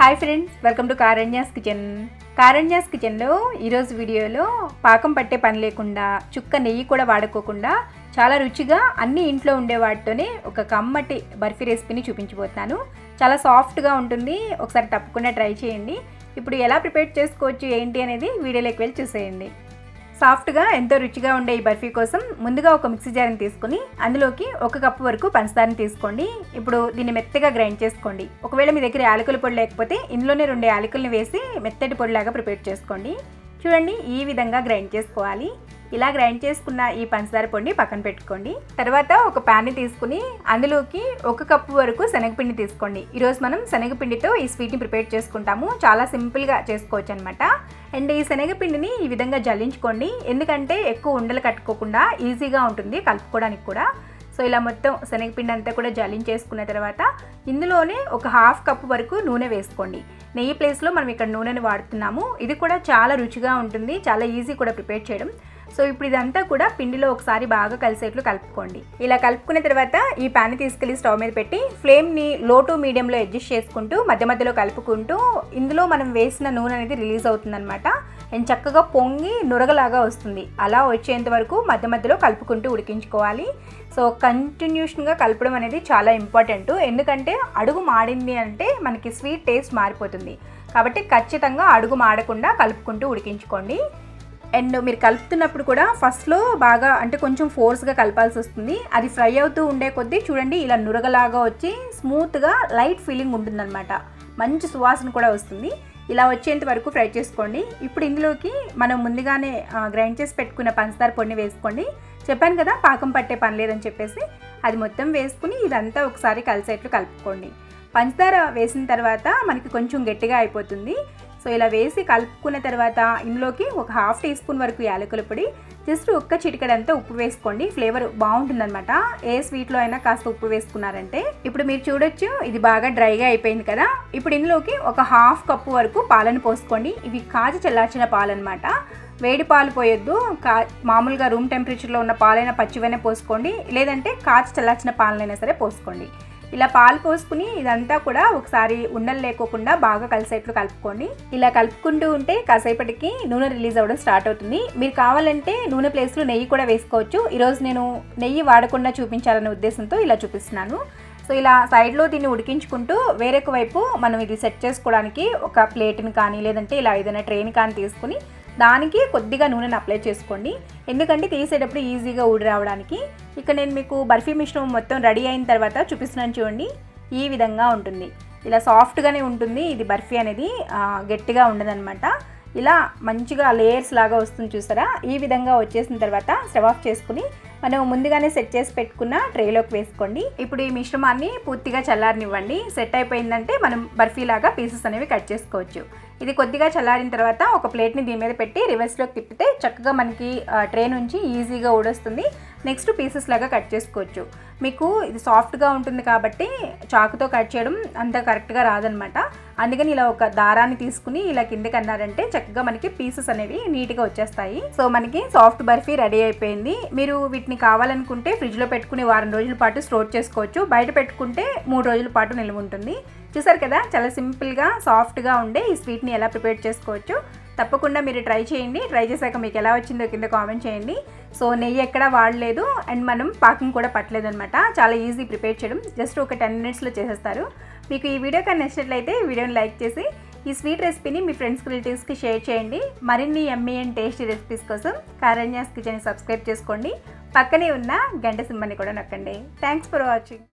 Hi friends welcome to Karanya's kitchen Karanya's కిచెన్లో ఈరోజు వీడియోలో పాకం పట్టే పని లేకుండా చుక్క నెయ్యి కూడా వాడుకోకుండా చాలా రుచిగా అన్ని ఇంట్లో ఉండే వాటితోనే ఒక కమ్మటి బర్ఫీ రెసిపీని చూపించిపోతాను చాలా సాఫ్ట్గా ఉంటుంది ఒకసారి తప్పకుండా ట్రై చేయండి. ఇప్పుడు ఎలా ప్రిపేర్ చేసుకోవచ్చు ఏంటి అనేది వీడియోలోకి వెళ్ళి చూసేయండి. సాఫ్ట్గా ఎంతో రుచిగా ఉండే ఈ బర్ఫీ కోసం ముందుగా ఒక మిక్సీ జార్ని తీసుకొని అందులోకి ఒక కప్పు వరకు పంచదారని తీసుకోండి. ఇప్పుడు దీన్ని మెత్తగా గ్రైండ్ చేసుకోండి. ఒకవేళ మీ దగ్గర యాలకుల పొడి లేకపోతే ఇందులోనే రెండు యాలకుల్ని వేసి మెత్తటి పొడిలాగా ప్రిపేర్ చేసుకోండి. చూడండి ఈ విధంగా గ్రైండ్ చేసుకోవాలి. ఇలా గ్రైండ్ చేసుకున్న ఈ పంచదార పొడిని పక్కన పెట్టుకోండి. తర్వాత ఒక ప్యాన్ని తీసుకుని అందులోకి ఒక కప్పు వరకు శనగపిండి తీసుకోండి. ఈరోజు మనం శనగపిండితో ఈ స్వీట్ని ప్రిపేర్ చేసుకుంటాము. చాలా సింపుల్గా చేసుకోవచ్చు అనమాట అండ్ ఈ శనగపిండిని ఈ విధంగా జల్లించుకోండి. ఎందుకంటే ఎక్కువ ఉండలు కట్టుకోకుండా ఈజీగా ఉంటుంది కలుపుకోవడానికి కూడా. సో ఇలా మొత్తం శనగపిండి అంతా కూడా జల్లించేసుకున్న తర్వాత ఇందులోనే ఒక హాఫ్ కప్ వరకు నూనె వేసుకోండి. నెయ్యి ప్లేస్లో మనం ఇక్కడ నూనెని వాడుతున్నాము. ఇది కూడా చాలా రుచిగా ఉంటుంది. చాలా ఈజీ కూడా ప్రిపేర్ చేయడం. సో ఇప్పుడు ఇదంతా కూడా పిండిలో ఒకసారి బాగా కలిసేట్లు కలుపుకోండి. ఇలా కలుపుకున్న తర్వాత ఈ ప్యాన్ తీసుకెళ్ళి స్టవ్ మీద పెట్టి ఫ్లేమ్ని లో టు మీడియంలో అడ్జస్ట్ చేసుకుంటూ మధ్య మధ్యలో కలుపుకుంటూ ఇందులో మనం వేసిన నూనె అనేది రిలీజ్ అవుతుందన్నమాట. అండ్ చక్కగా పొంగి నురగలాగా వస్తుంది. అలా వచ్చేంత వరకు మధ్య మధ్యలో కలుపుకుంటూ ఉడికించుకోవాలి. సో కంటిన్యూషన్గా కలపడం అనేది చాలా ఇంపార్టెంట్ ఎందుకంటే అడుగు మాడింది అంటే మనకి స్వీట్ టేస్ట్ మారిపోతుంది. కాబట్టి ఖచ్చితంగా అడుగు మాడకుండా కలుపుకుంటూ ఉడికించుకోండి. అండ్ మీరు కలుపుతున్నప్పుడు కూడా ఫస్ట్లో బాగా అంటే కొంచెం ఫోర్స్గా కలపాల్సి వస్తుంది. అది ఫ్రై అవుతూ ఉండే కొద్దీ చూడండి ఇలా నురగలాగా వచ్చి స్మూత్గా లైట్ ఫీలింగ్ ఉంటుందన్నమాట. మంచి సువాసన కూడా వస్తుంది. ఇలా వచ్చేంత వరకు ఫ్రై చేసుకోండి. ఇప్పుడు ఇందులోకి మనం ముందుగానే గ్రైండ్ చేసి పెట్టుకున్న పంచదార పొడిని వేసుకోండి. చెప్పాను కదా పాకం పట్టే పని లేదని చెప్పేసి. అది మొత్తం వేసుకుని ఇదంతా ఒకసారి కలిసేట్లు కలుపుకోండి. పంచదార వేసిన తర్వాత మనకి కొంచెం గట్టిగా అయిపోతుంది. సో ఇలా వేసి కలుపుకున్న తర్వాత ఇందులోకి ఒక హాఫ్ టీ స్పూన్ వరకు యాలకుల పొడి జస్ట్ ఒక్క చిటికడంతా ఉప్పు వేసుకోండి. ఫ్లేవర్ బాగుంటుందన్నమాట. ఏ స్వీట్లో అయినా కాస్త ఉప్పు వేసుకున్నారంటే. ఇప్పుడు మీరు చూడొచ్చు ఇది బాగా డ్రైగా అయిపోయింది కదా. ఇప్పుడు ఇందులోకి ఒక హాఫ్ కప్పు వరకు పాలను పోసుకోండి. ఇవి కాచి చల్లార్చిన పాలు అనమాట వేడి పాలు పోయొద్దు. కా మామూలుగా రూమ్ టెంపరేచర్లో ఉన్న పాలైనా పచ్చివైనా పోసుకోండి. లేదంటే కాచి చల్లార్చిన పాలనైనా సరే పోసుకోండి. ఇలా పాలు పోసుకుని ఇదంతా కూడా ఒకసారి ఉండలు లేకోకుండా బాగా కలిసేట్లు కలుపుకోండి. ఇలా కలుపుకుంటూ ఉంటే కాసేపటికి నూనె రిలీజ్ అవ్వడం స్టార్ట్ అవుతుంది. మీరు కావాలంటే నూనె ప్లేస్లో నెయ్యి కూడా వేసుకోవచ్చు. ఈరోజు నేను నెయ్యి వాడకుండా చూపించాలనే ఉద్దేశంతో ఇలా చూపిస్తున్నాను. సో ఇలా సైడ్లో దీన్ని ఉడికించుకుంటూ వేరొక వైపు మనం ఇది సెట్ చేసుకోవడానికి ఒక ప్లేట్ని కానీ లేదంటే ఇలా ఏదైనా ట్రైన్ కానీ తీసుకుని దానికి కొద్దిగా నూనెను అప్లై చేసుకోండి. ఎందుకంటే తీసేటప్పుడు ఈజీగా ఊడి రావడానికి. ఇక నేను మీకు బర్ఫీ మిశ్రమం మొత్తం రెడీ అయిన తర్వాత చూపిస్తున్నాను చూడండి. ఈ విధంగా ఉంటుంది. ఇలా సాఫ్ట్గానే ఉంటుంది. ఇది బర్ఫీ అనేది గట్టిగా ఉండదన్నమాట. ఇలా మంచిగా లేయర్స్ లాగా వస్తుంది చూసారా? ఈ విధంగా వచ్చేసిన తర్వాత స్టవ్ ఆఫ్ చేసుకుని మనం ముందుగానే సెట్ చేసి పెట్టుకున్న ట్రేలోకి వేసుకోండి. ఇప్పుడు ఈ మిశ్రమాన్ని పూర్తిగా చల్లారనివ్వండి. సెట్ అయిపోయిందంటే మనం బర్ఫీ లాగా పీసెస్ అనేవి కట్ చేసుకోవచ్చు. ఇది కొద్దిగా చల్లారిన తర్వాత ఒక ప్లేట్ని దీని మీద పెట్టి రివర్స్లోకి తిప్పితే చక్కగా మనకి ట్రే నుంచి ఈజీగా ఊడొస్తుంది. నెక్స్ట్ పీసెస్ లాగా కట్ చేసుకోవచ్చు. మీకు ఇది సాఫ్ట్గా ఉంటుంది కాబట్టి చాకుతో కట్ చేయడం అంత కరెక్ట్గా రాదనమాట అందుకని ఇలా ఒక దారాన్ని తీసుకుని ఇలా కిందకి అన్నారంటే చక్కగా మనకి పీసెస్ అనేవి నీట్గా వచ్చేస్తాయి. సో మనకి సాఫ్ట్ బర్ఫీ రెడీ అయిపోయింది. మీరు వీటిని కావాలనుకుంటే ఫ్రిడ్జ్లో పెట్టుకుని వారం రోజుల పాటు స్టోర్ చేసుకోవచ్చు. బయట పెట్టుకుంటే మూడు రోజుల పాటు నిల్వ ఉంటుంది. చూసారు కదా? చాలా సింపుల్గా సాఫ్ట్గా ఉండే ఈ స్వీట్ని ఎలా ప్రిపేర్ చేసుకోవచ్చు. తప్పకుండా మీరు ట్రై చేయండి. ట్రై చేశాక మీకు ఎలా వచ్చిందో కింద కామెంట్ చేయండి. సో నెయ్యి ఎక్కడ వాడలేదు. అండ్ మనం పాకం కూడా పట్టలేదు అనమాట చాలా ఈజీ ప్రిపేర్ చేయడం. జస్ట్ ఒక టెన్ మినిట్స్లో చేసేస్తారు. మీకు ఈ వీడియో కానీ నచ్చినట్లయితే వీడియోని లైక్ చేసి ఈ స్వీట్ రెసిపీని మీ ఫ్రెండ్స్ రిలేటివ్స్కి షేర్ చేయండి. మరిన్ని ఎమ్మీ అండ్ టేస్టీ రెసిపీస్ కోసం కారణ్యాస్ కిచెన్ సబ్స్క్రైబ్ చేసుకోండి. పక్కనే ఉన్న గంట సింబని కూడా నొక్కండి. Thanks for watching